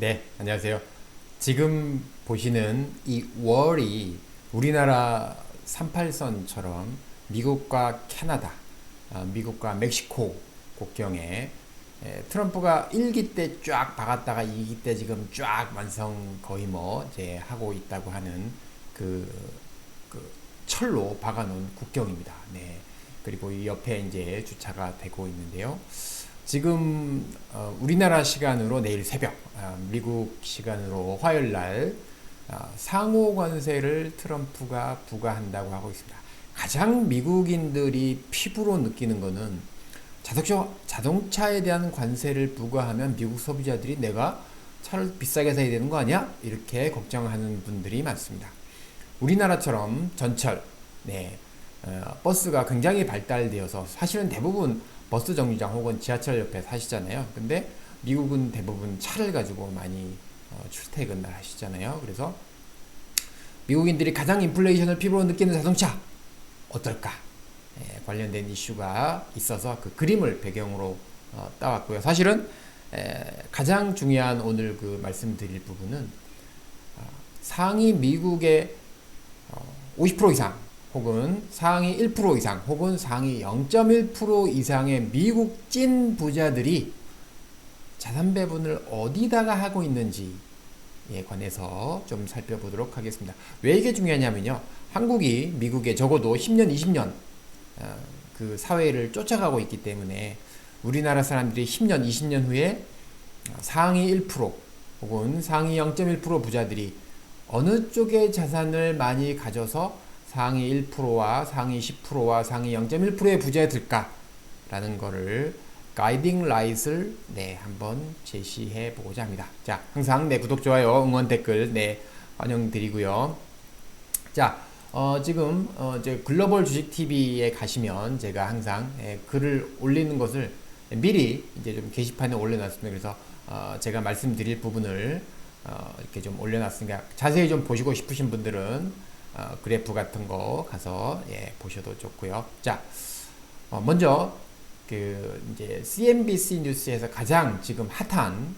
네, 안녕하세요. 지금 보시는 이 월이 우리나라 38선처럼 미국과 캐나다, 아, 미국과 멕시코 국경에 에, 트럼프가 1기 때 쫙 박았다가 2기 때 지금 쫙 완성 거의 뭐 이제 하고 있다고 하는 그, 그 철로 박아놓은 국경입니다. 네. 그리고 이 옆에 이제 주차가 되고 있는데요. 지금 어, 우리나라 시간으로 내일 새벽, 아, 미국 시간으로 화요일 날 아, 상호 관세를 트럼프가 부과한다고 하고 있습니다. 가장 미국인들이 피부로 느끼는 거는 자동차, 자동차에 대한 관세를 부과하면 미국 소비자들이 내가 차를 비싸게 사야 되는 거 아니야? 이렇게 걱정하는 분들이 많습니다. 우리나라처럼 전철, 네, 어, 버스가 굉장히 발달되어서 사실은 대부분 버스 정류장 혹은 지하철 옆에 사시잖아요. 근데 미국은 대부분 차를 가지고 많이 어, 출퇴근을 하시잖아요. 그래서 미국인들이 가장 인플레이션을 피부로 느끼는 자동차 어떨까? 예, 관련된 이슈가 있어서 그 그림을 배경으로 어, 따왔고요. 사실은 에, 가장 중요한 오늘 그 말씀드릴 부분은 어, 상위 미국의 어, 50% 이상 혹은 상위 1% 이상 혹은 상위 0.1% 이상의 미국 찐 부자들이 자산 배분을 어디다가 하고 있는지에 관해서 좀 살펴보도록 하겠습니다. 왜 이게 중요하냐면요. 한국이 미국에 적어도 10년, 20년 어, 그 사회를 쫓아가고 있기 때문에 우리나라 사람들이 10년, 20년 후에 상위 1% 혹은 상위 0.1% 부자들이 어느 쪽의 자산을 많이 가져서 상위 1%와 상위 10%와 상위 0.1%의 부자에 들까라는 거를 가이딩 라이트를 네 한번 제시해 보고자 합니다. 자 항상 내 네, 구독 좋아요 응원 댓글 네 환영 드리고요. 자 어, 지금 어, 이제 글로벌 주식 TV에 가시면 제가 항상 예, 글을 올리는 것을 미리 이제 좀 게시판에 올려놨습니다. 그래서 어, 제가 말씀드릴 부분을 어, 이렇게 좀 올려놨으니까 자세히 좀 보시고 싶으신 분들은 어, 그래프 같은 거 가서 예, 보셔도 좋고요. 자, 어, 먼저 그 이제 CNBC 뉴스에서 가장 지금 핫한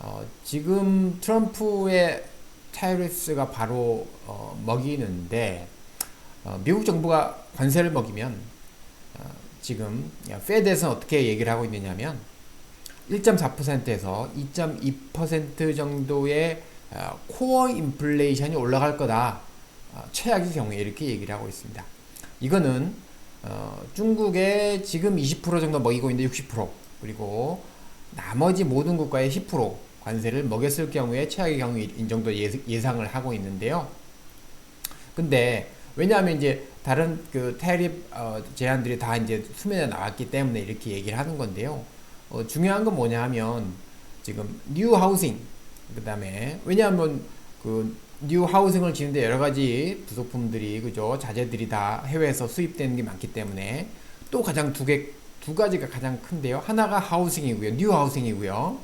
어, 지금 트럼프의 타이리스가 바로 어, 먹이는데 어, 미국 정부가 관세를 먹이면 어, 지금 페드에서는 어떻게 얘기를 하고 있느냐면 1.4%에서 2.2% 정도의 어, 코어 인플레이션이 올라갈 거다. 어, 최악의 경우에 이렇게 얘기를 하고 있습니다. 이거는 어, 중국의 지금 20% 정도 먹이고 있는데 60% 그리고 나머지 모든 국가의 10% 관세를 먹였을 경우에 최악의 경우 인 정도 예상을 하고 있는데요. 근데 왜냐하면 이제 다른 그 태립 어, 제한들이 다 이제 수면에 나왔기 때문에 이렇게 얘기를 하는 건데요. 어, 중요한 건 뭐냐 하면 지금 뉴 하우싱 그 다음에 왜냐하면 그 뉴 하우싱을 지는데 여러 가지 부속품들이 그죠 자재들이 다 해외에서 수입되는 게 많기 때문에 또 가장 두 개 두 가지가 가장 큰데요. 하나가 하우싱이고요. 뉴 하우싱이고요.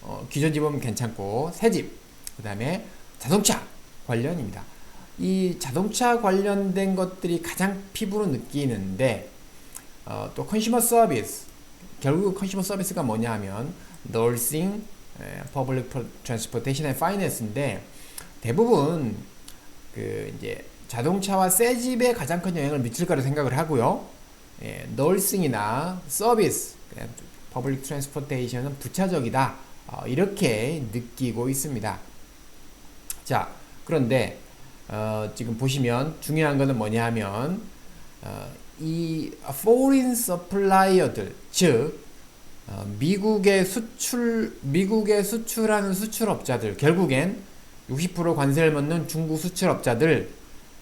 어, 기존 집은 괜찮고 새 집, 그 다음에 자동차 관련입니다. 이 자동차 관련된 것들이 가장 피부로 느끼는데 어, 또 컨슈머 서비스 결국 컨슈머 서비스가 뭐냐 하면 nursing, public transportation and finance인데 대부분 그 이제 자동차와 새 집에 가장 큰 영향을 미칠 거라 생각을 하고요. 예, nursing이나 서비스, public transportation은 부차적이다. 어, 이렇게 느끼고 있습니다. 자, 그런데 어, 지금 보시면 중요한 것은 뭐냐 하면 어, 이 foreign supplier들 즉 어, 미국의 수출 미국의 수출하는 수출업자들 결국엔 60% 관세를 먹는 중국 수출업자들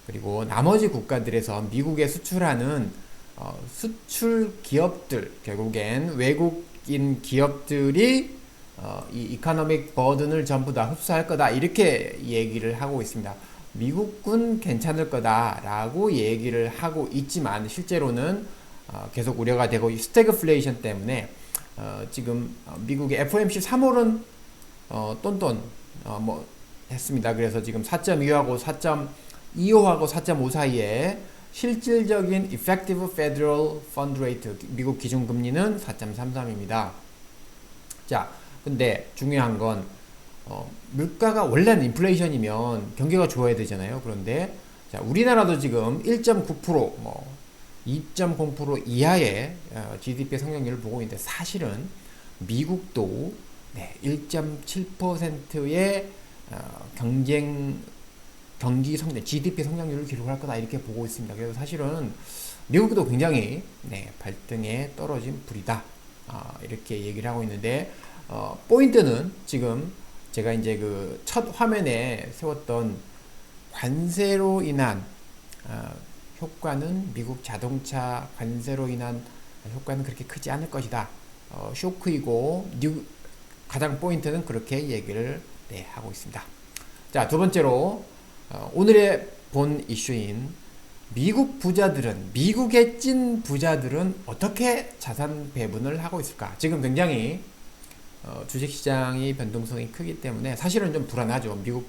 그리고 나머지 국가들에서 미국에 수출하는 어, 수출 기업들 결국엔 외국인 기업들이 어, 이 이카노믹 버든을 전부 다 흡수할 거다 이렇게 얘기를 하고 있습니다. 미국군 괜찮을 거다라고 얘기를 하고 있지만 실제로는 어, 계속 우려가 되고 스태그플레이션 때문에 어, 지금 어, 미국의 FOMC 3월은 어, 똔똔 어, 뭐 했습니다. 그래서 지금 4.25하고 4.25하고 4.5 사이에 실질적인 effective federal fund rate 미국 기준금리는 4.33입니다. 자, 근데 중요한 건 어, 물가가 원래는 인플레이션이면 경기가 좋아야 되잖아요. 그런데 자, 우리나라도 지금 1.9%뭐 2.0% 이하의 어, GDP 성장률을 보고 있는데 사실은 미국도 네, 1.7%의 어, 경쟁 경기 성장, GDP 성장률을 기록할 거다 이렇게 보고 있습니다. 그래서 사실은 미국도 굉장히 네, 발등에 떨어진 불이다. 아, 이렇게 얘기를 하고 있는데 어, 포인트는 지금 제가 이제 그 첫 화면에 세웠던 관세로 인한 어, 효과는 미국 자동차 관세로 인한 효과는 그렇게 크지 않을 것이다. 어, 쇼크이고 뉴, 가장 포인트는 그렇게 얘기를 네, 하고 있습니다. 자, 두 번째로 어, 오늘의 본 이슈인 미국 부자들은 미국의 찐 부자들은 어떻게 자산 배분을 하고 있을까? 지금 굉장히 어, 주식시장이 변동성이 크기 때문에 사실은 좀 불안하죠. 미국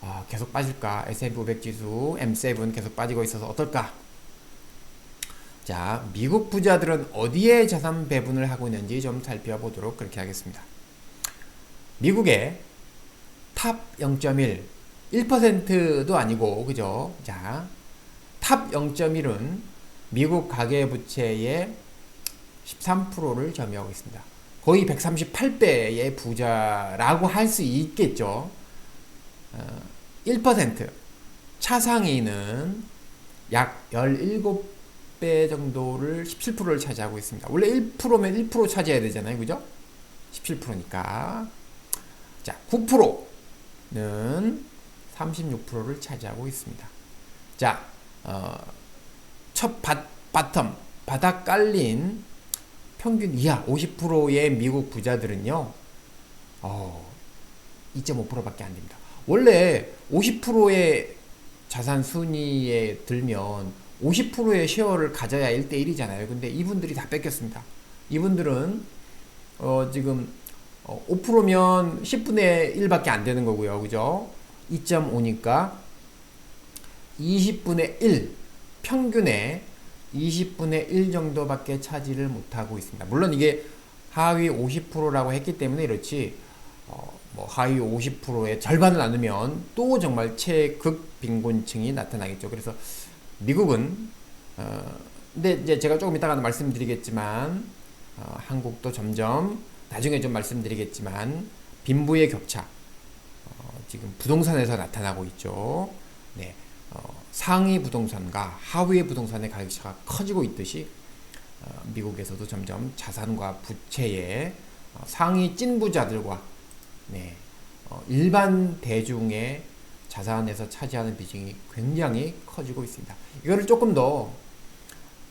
아, 계속 빠질까? S&P 500 지수 M7 계속 빠지고 있어서 어떨까? 자, 미국 부자들은 어디에 자산 배분을 하고 있는지 좀 살펴보도록 그렇게 하겠습니다. 미국의 탑 0.1, 1%도 아니고, 그죠? 자, 탑 0.1은 미국 가계 부채의 13%를 점유하고 있습니다. 거의 138배의 부자라고 할 수 있겠죠. 어, 1% 차상위는 약 17배 정도를 17%를 차지하고 있습니다. 원래 1%면 1% 차지해야 되잖아요. 그죠? 17%니까. 자, 9% 는 36%를 차지하고 있습니다. 자, 어, 첫 바, 바텀, 바닥 깔린 평균 이하 50%의 미국 부자들은요, 어, 2.5%밖에 안 됩니다. 원래 50%의 자산 순위에 들면 50%의 쉐어를 가져야 1대1이잖아요. 근데 이분들이 다 뺏겼습니다. 이분들은 어 지금 어 5%면 10분의 1밖에 안 되는 거고요. 그죠? 2.5니까 20분의 1 평균에 20분의 1 정도밖에 차지를 못하고 있습니다. 물론 이게 하위 50%라고 했기 때문에 이렇지 어, 뭐 하위 50%의 절반을 나누면 또 정말 최극 빈곤층이 나타나겠죠. 그래서 미국은 어, 근데 이제 제가 조금 이따가 말씀드리겠지만 어, 한국도 점점 나중에 좀 말씀드리겠지만 빈부의 격차 어, 지금 부동산에서 나타나고 있죠. 네, 어, 상위 부동산과 하위 부동산의 가격 차가 커지고 있듯이 어, 미국에서도 점점 자산과 부채의 어, 상위 찐부자들과 네, 어, 일반 대중의 자산에서 차지하는 비중이 굉장히 커지고 있습니다. 이거를 조금 더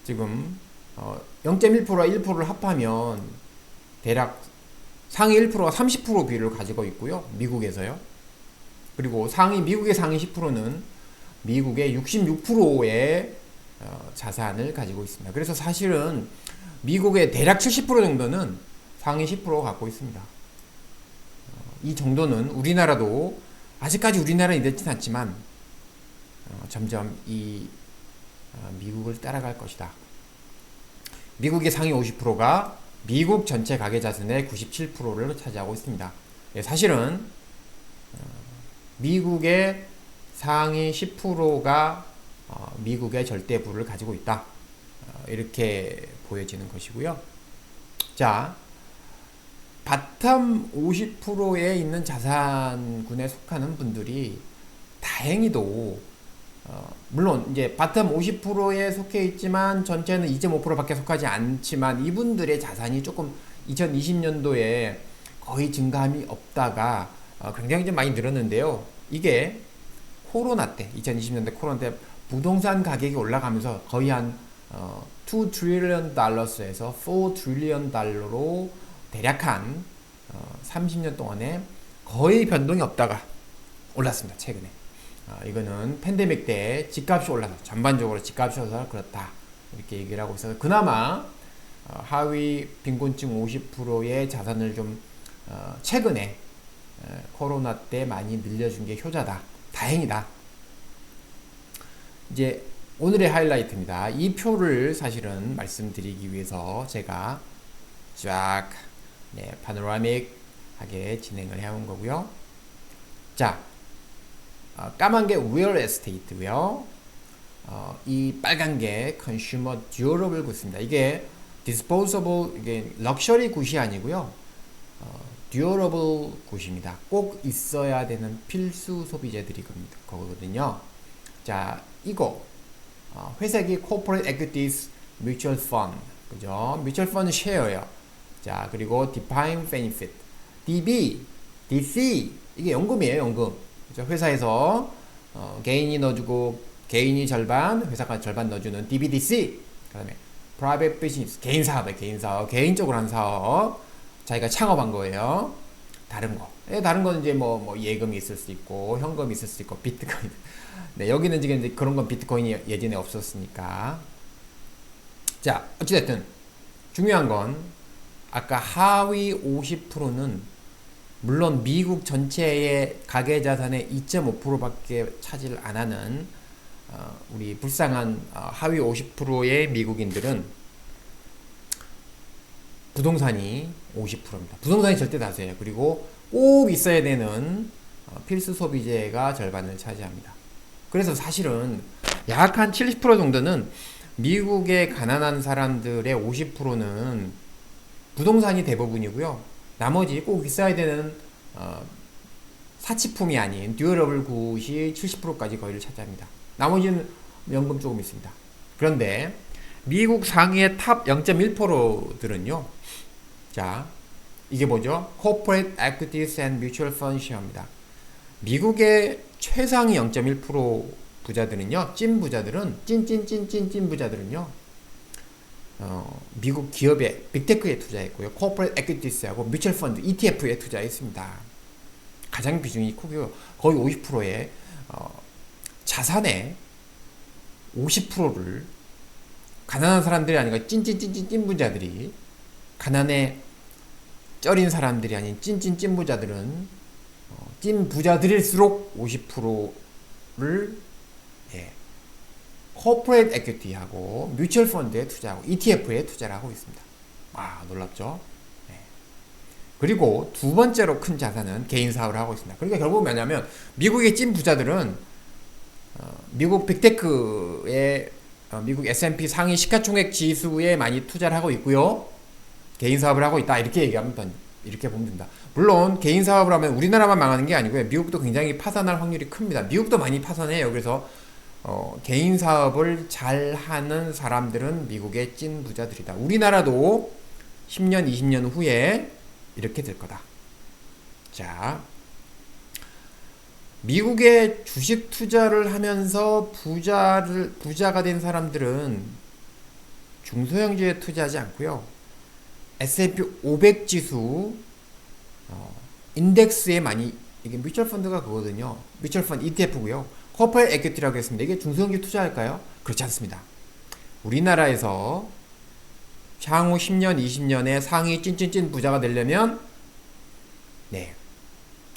지금 어, 0.1%와 1%를 합하면 대략 상위 1%가 30% 비율을 가지고 있고요. 미국에서요. 그리고 상위 미국의 상위 10%는 미국의 66%의 어, 자산을 가지고 있습니다. 그래서 사실은 미국의 대략 70% 정도는 상위 10% 갖고 있습니다. 이 정도는 우리나라도 아직까지 우리나라는 이렇진 않지만 어, 점점 이 어, 미국을 따라갈 것이다. 미국의 상위 50%가 미국 전체 가계 자산의 97%를 차지하고 있습니다. 예, 사실은 어, 미국의 상위 10%가 어, 미국의 절대부를 가지고 있다. 어, 이렇게 보여지는 것이고요. 자, 바텀 50%에 있는 자산군에 속하는 분들이 다행히도 어, 물론 이제 바텀 50%에 속해 있지만 전체는 2.5%밖에 속하지 않지만 이분들의 자산이 조금 2020년도에 거의 증감이 없다가 어, 굉장히 좀 많이 늘었는데요. 이게 코로나 때 2020년대 코로나 때 부동산 가격이 올라가면서 거의 한 어, 2 트릴리언 달러스에서 4 트릴리언 달러로 대략 한 어, 30년 동안에 거의 변동이 없다가 올랐습니다. 최근에. 어, 이거는 팬데믹 때 집값이 올라서 전반적으로 집값이 올라서 그렇다. 이렇게 얘기를 하고 있어서 그나마 어, 하위 빈곤층 50%의 자산을 좀 어, 최근에 어, 코로나 때 많이 늘려준 게 효자다. 다행이다. 이제 오늘의 하이라이트입니다. 이 표를 사실은 말씀드리기 위해서 제가 쫙 네, 파노라믹하게 진행을 해온 거고요. 자, 어, 까만 게 real estate고요. 어, 이 빨간 게 consumer durable goods입니다. 이게 disposable 이게 럭셔리 굿이 아니고요. 어, durable 굿입니다. 꼭 있어야 되는 필수 소비재들이. 거거든요. 자, 이거 어, 회색이 corporate equities mutual fund 그죠? mutual fund 쉐어예요. 자, 그리고 defined benefit DB, DC 이게 연금이에요, 연금. 그죠? 회사에서 어, 개인이 넣어주고 개인이 절반, 회사가 절반 넣어주는 DBDC. 그다음에 private business 개인 사업에 개인 사업, 개인적으로 한 사업. 자기가 창업한 거예요. 다른 거. 예, 다른 거는 이제 뭐, 뭐 예금이 있을 수 있고 현금이 있을 수 있고 비트코인. 네, 여기는 지금 이제 그런 건 비트코인이 예전에 없었으니까. 자, 어찌됐든 중요한 건 아까 하위 50%는 물론 미국 전체의 가계 자산의 2.5%밖에 차지를 안 하는 어, 우리 불쌍한 어, 하위 50%의 미국인들은 부동산이 50%입니다. 부동산이 절대 다수예요. 그리고 꼭 있어야 되는 어, 필수 소비재가 절반을 차지합니다. 그래서 사실은 약 한 70% 정도는 미국의 가난한 사람들의 50%는 부동산이 대부분이고요. 나머지 꼭 있어야 되는 어, 사치품이 아닌 듀얼러블 굿이 70%까지 거의를 차지합니다. 나머지는 연금 조금 있습니다. 그런데 미국 상위의 탑 0.1%들은요. 자, 이게 뭐죠? Corporate Equities and Mutual Fund 시어입니다. 미국의 최상위 0.1% 부자들은요, 찐 부자들은, 찐찐찐찐찐 부자들은요, 어, 미국 기업의 빅테크에 투자했고요, Corporate Equities하고 Mutual Fund, ETF에 투자했습니다. 가장 비중이 크고요, 거의 50%의 어, 자산의 50%를 가난한 사람들이 아니라 찐찐찐찐 찐 부자들이 가난에 쩔인 사람들이 아닌 찐찐찐 부자들은 어, 찐 부자들일수록 50%를 예, 코퍼레이트 에퀴티하고 뮤추얼 펀드에 투자하고 ETF에 투자를 하고 있습니다. 아 놀랍죠? 네. 그리고 두 번째로 큰 자산은 개인 사업을 하고 있습니다. 그러니까 결국 뭐냐면 미국의 찐 부자들은 어, 미국 빅테크의 어, 미국 S&P 상위 시가총액 지수에 많이 투자를 하고 있고요. 개인 사업을 하고 있다 이렇게 얘기하면 된- 이렇게 보면 된다. 물론 개인 사업을 하면 우리나라만 망하는 게 아니고요. 미국도 굉장히 파산할 확률이 큽니다. 미국도 많이 파산해요. 그래서 어, 개인 사업을 잘 하는 사람들은 미국의 찐 부자들이다. 우리나라도 10년, 20년 후에 이렇게 될 거다. 자, 미국의 주식 투자를 하면서 부자를 부자가 된 사람들은 중소형주에 투자하지 않고요. S&P 500 지수 어, 인덱스에 많이 이게 뮤추얼 펀드가 그거거든요. 뮤추얼 펀드 ETF고요. 코퍼레 에퀴티라고 했습니다. 이게 중소형주 투자할까요? 그렇지 않습니다. 우리나라에서 향후 10년, 20년에 상위 찐찐찐 부자가 되려면 네.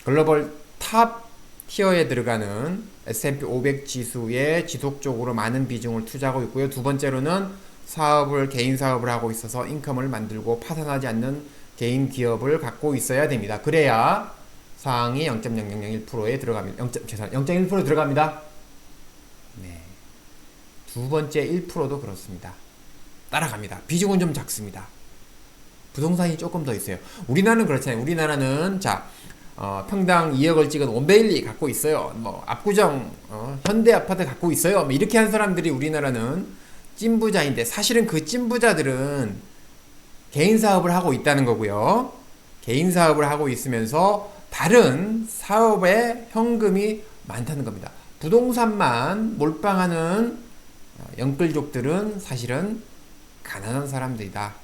글로벌 탑 티어에 들어가는 S&P 500 지수에 지속적으로 많은 비중을 투자하고 있고요. 두 번째로는 사업을 개인 사업을 하고 있어서 인컴을 만들고 파산하지 않는 개인 기업을 갖고 있어야 됩니다. 그래야 상위 0.0001%에 들어갑니다. 0. 죄송 0.1% 들어갑니다. 네. 두 번째 1%도 그렇습니다. 따라갑니다. 비중은 좀 작습니다. 부동산이 조금 더 있어요. 우리나라는 그렇잖아요. 우리나라는 자 어, 평당 2억을 찍은 원베일리 갖고 있어요. 뭐 압구정 어, 현대 아파트 갖고 있어요. 뭐 이렇게 한 사람들이 우리나라는 찐부자인데 사실은 그 찐부자들은 개인 사업을 하고 있다는 거고요. 개인 사업을 하고 있으면서 다른 사업에 현금이 많다는 겁니다. 부동산만 몰빵하는 어, 영끌족들은 사실은 가난한 사람들이다.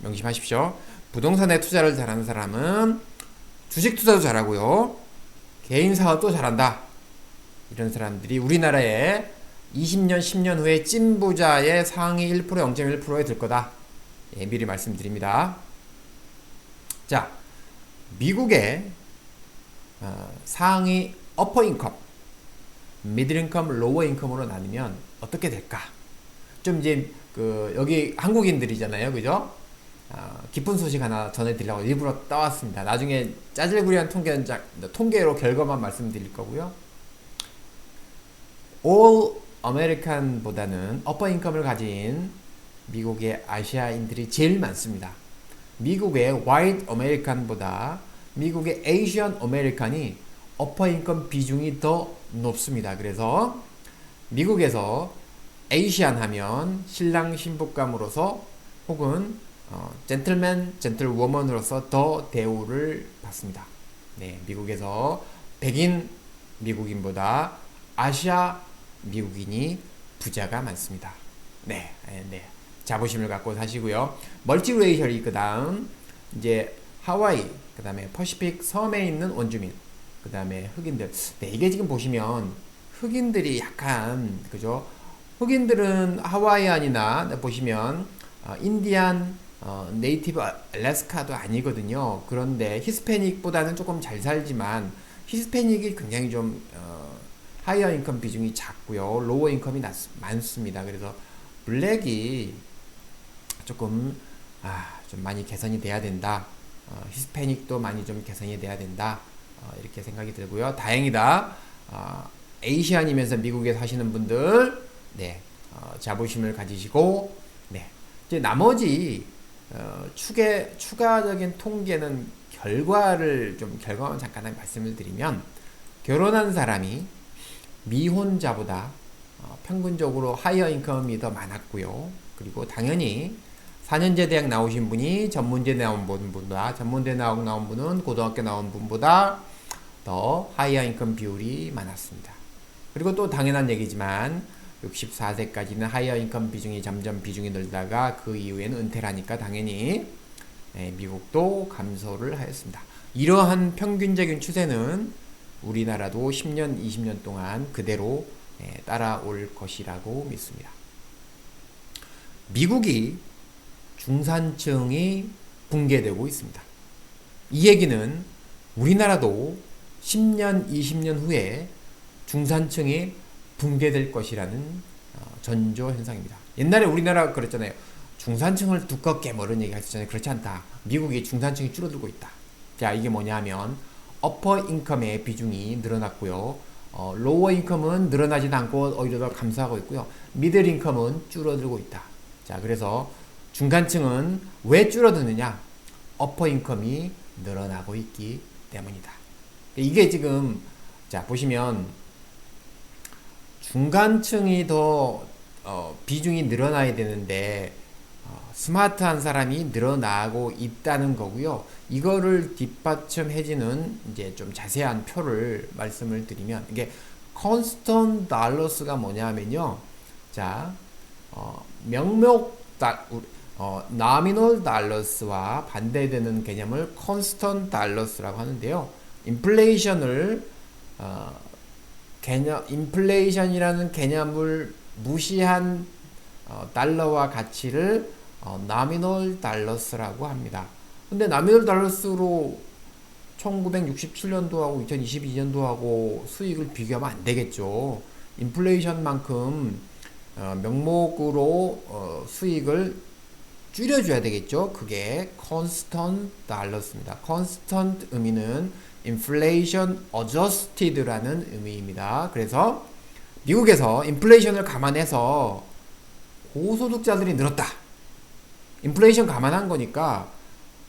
명심하십시오. 부동산에 투자를 잘하는 사람은 주식 투자도 잘하고요. 개인 사업도 잘한다. 이런 사람들이 우리나라에 20년, 10년 후에 찐부자의 상위 1%, 0.1%에 들 거다. 예, 미리 말씀드립니다. 자, 미국의 어, 상위 어퍼 인컴, 미들 인컴, 로어 인컴으로 나누면 어떻게 될까? 좀 이제 그 여기 한국인들이잖아요, 그죠? 어, 기쁜 소식 하나 전해드리려고 일부러 따왔습니다. 나중에 짜질구리한 통계 통계로 결과만 말씀드릴 거고요. All American보다는 어퍼 인컴을 가진 미국의 아시아인들이 제일 많습니다. 미국의 White American보다 미국의 Asian American이 어퍼 인컴 비중이 더 높습니다. 그래서 미국에서 에이시안 하면 신랑 신부감으로서 혹은 어, 젠틀맨, 젠틀워먼으로서 더 대우를 받습니다. 네, 미국에서 백인 미국인보다 아시아 미국인이 부자가 많습니다. 네, 네, 네. 자부심을 갖고 사시고요. 멀티레이셜이 그 다음 이제 하와이, 그 다음에 퍼시픽 섬에 있는 원주민, 그 다음에 흑인들. 네, 이게 지금 보시면 흑인들이 약간 그죠? 흑인들은 하와이안이나 보시면 어, 인디안, 어, 네이티브 알래스카도 아니거든요. 그런데 히스패닉보다는 조금 잘 살지만 히스패닉이 굉장히 좀 어, 하이어 인컴 비중이 작고요. 로어 인컴이 낮, 많습니다. 그래서 블랙이 조금 아, 좀 많이 개선이 돼야 된다. 어, 히스패닉도 많이 좀 개선이 돼야 된다. 어, 이렇게 생각이 들고요. 다행이다. 어, 에이시안이면서 미국에 사시는 분들, 네, 어, 자부심을 가지시고, 네, 이제 나머지 어, 추계, 추가적인 통계는 결과를 좀 결과만 잠깐 말씀을 드리면 결혼한 사람이 미혼자보다 어, 평균적으로 하이어 인컴이 더 많았고요. 그리고 당연히 4년제 대학 나오신 분이 전문제 나온 분보다 전문대 나온 나온 분은 고등학교 나온 분보다 더 하이어 인컴 비율이 많았습니다. 그리고 또 당연한 얘기지만 64세까지는 하이어 인컴 비중이 점점 비중이 늘다가 그 이후에는 은퇴를 하니까 당연히 예, 미국도 감소를 하였습니다. 이러한 평균적인 추세는 우리나라도 10년, 20년 동안 그대로 예, 따라올 것이라고 믿습니다. 미국이 중산층이 붕괴되고 있습니다. 이 얘기는 우리나라도 10년, 20년 후에 중산층이 붕괴될 것이라는 어, 전조 현상입니다. 옛날에 우리나라 그랬잖아요. 중산층을 두껍게 뭐 이런 얘기 하셨잖아요. 그렇지 않다. 미국이 중산층이 줄어들고 있다. 자, 이게 뭐냐면 어퍼 인컴의 비중이 늘어났고요. 어, 로어 인컴은 늘어나지 않고 오히려 더 감소하고 있고요. 미들 인컴은 줄어들고 있다. 자, 그래서 중간층은 왜 줄어드느냐? 어퍼 인컴이 늘어나고 있기 때문이다. 이게 지금 자 보시면 중간층이 더 어, 비중이 늘어나야 되는데 어, 스마트한 사람이 늘어나고 있다는 거고요. 이거를 뒷받침해주는 이제 좀 자세한 표를 말씀을 드리면 이게 컨스턴 달러스가 뭐냐면요. 자, 어, 명목 다, 어, 나 미널 달러스와 반대되는 개념을 컨스턴 달러스라고 하는데요. 인플레이션을 어, 개념 인플레이션이라는 개념을 무시한 어, 달러와 가치를 어, 나미널 달러스라고 합니다. 근데 나미널 달러스로 1967년도하고 2022년도하고 수익을 비교하면 안 되겠죠. 인플레이션만큼 어, 명목으로 어, 수익을 줄여줘야 되겠죠. 그게 constant 달러스입니다. constant 의미는 inflation adjusted라는 의미입니다. 그래서 미국에서 인플레이션을 감안해서 고소득자들이 늘었다. 인플레이션 감안한 거니까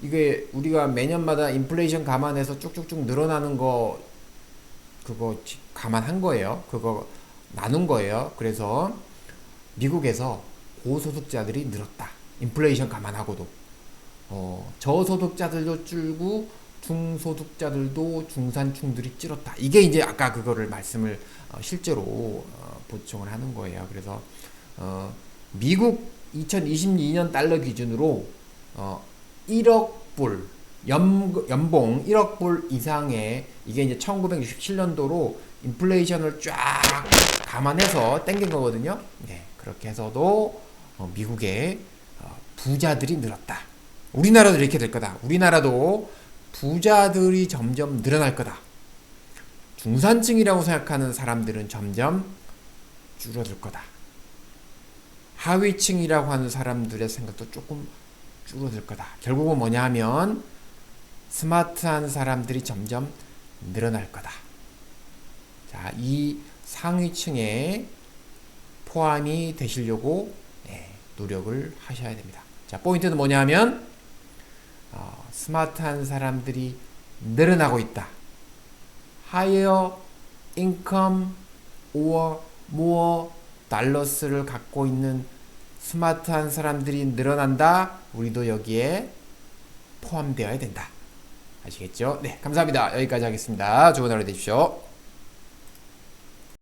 이게 우리가 매년마다 인플레이션 감안해서 쭉쭉쭉 늘어나는 거 그거 감안한 거예요. 그거 나눈 거예요. 그래서 미국에서 고소득자들이 늘었다. 인플레이션 감안하고도 어, 저소득자들도 줄고 중소득자들도 중산층들이 찌렀다. 이게 이제 아까 그거를 말씀을 어, 실제로 어, 보충을 하는 거예요. 그래서 어, 미국 2022년 달러 기준으로 1억 불 연, 연봉 1억 불 이상의 이게 이제 1967년도로 인플레이션을 쫙 감안해서 땡긴 거거든요. 네, 그렇게 해서도 미국의 부자들이 늘었다. 우리나라도 이렇게 될 거다. 우리나라도 부자들이 점점 늘어날 거다. 중산층이라고 생각하는 사람들은 점점 줄어들 거다. 하위층이라고 하는 사람들의 생각도 조금 줄어들 거다. 결국은 뭐냐 하면 스마트한 사람들이 점점 늘어날 거다. 자, 이 상위층에 포함이 되시려고 예, 노력을 하셔야 됩니다. 자, 포인트는 뭐냐 하면 어, 스마트한 사람들이 늘어나고 있다. higher income or more 달러스를 갖고 있는 스마트한 사람들이 늘어난다. 우리도 여기에 포함되어야 된다. 아시겠죠? 네, 감사합니다. 여기까지 하겠습니다. 좋은 하루 되십시오.